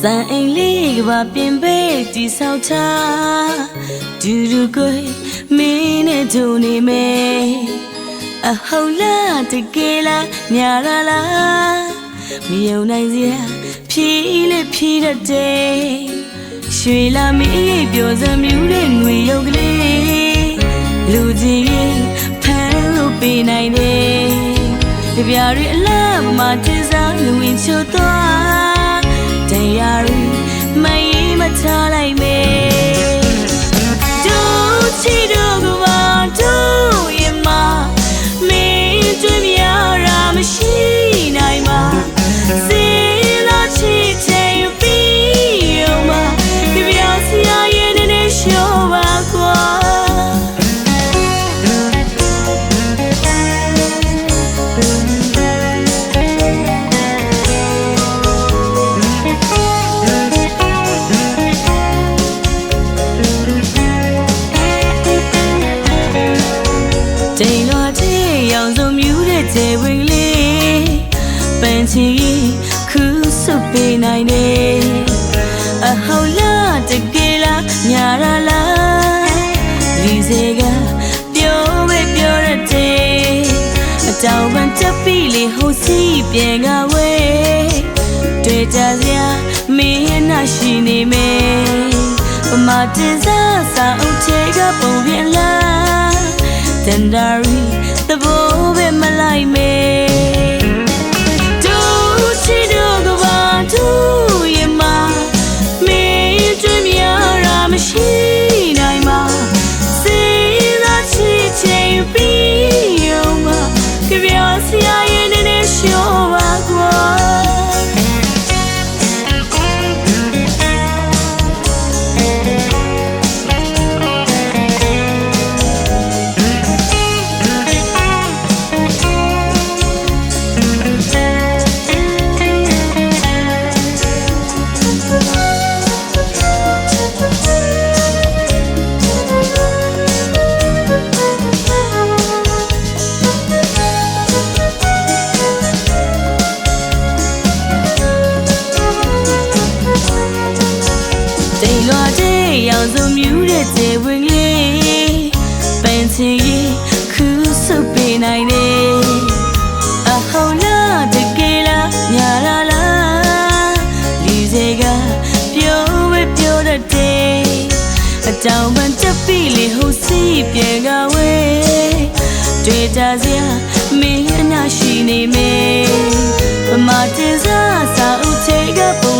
စံအိမ်လေးကပါပြင်ပေးတီဆောက်ထားဒူဒူကိုမင်းနဲ့ဂျုံနေမယ်အဟုတ်လားတကယ်လားညာလားလားမယုံနိုင်စရာဖြီးလေးဖြီးတတ်တယ်ရွှေလာမီးပြောစမြူးတဲ့ငွေရုပ်ကလေးလူကြီးရင်ဖမ်းလို့ပေးနိုင်တယ်ကြပြရီအလားမတင်စားလူဝင်ချိုသွား တိမ်လွာချေရောင်စုံမြူးတဲ့ခြေဝင်လေးပန်းချီခုစုပ်ပေးနိုင်တယ်အဟောလားတကယ်လားညာရလားလီစေကပြောပဲပြောရတဲ့အတောင်ပန်တက်ပြီးလေဟိုစီပြန်ကဝဲတွေ့ကြစရာမင်းနာရှိနေမယ်ပမာတင်စားစာအုပ်ချေကပုံပြန်လား တန်ဒါရီသဘောပဲမလိုက်မေ စုံမြူးတဲ့ခြေဝင်လေးပန်းချီခုစုပ်ပေးနိုင်တယ်အဟောလားတကယ်လားညာလားလားလီစေကပြောပဲပြောတတ်တယ်အတောင်ပန်တက်ပြီးလေဟိုစီပြေကဝဲတွေ့ကြစရာမင်းနာရှိနေမေပမာတင်စားစာအုပ်ချေကပုံ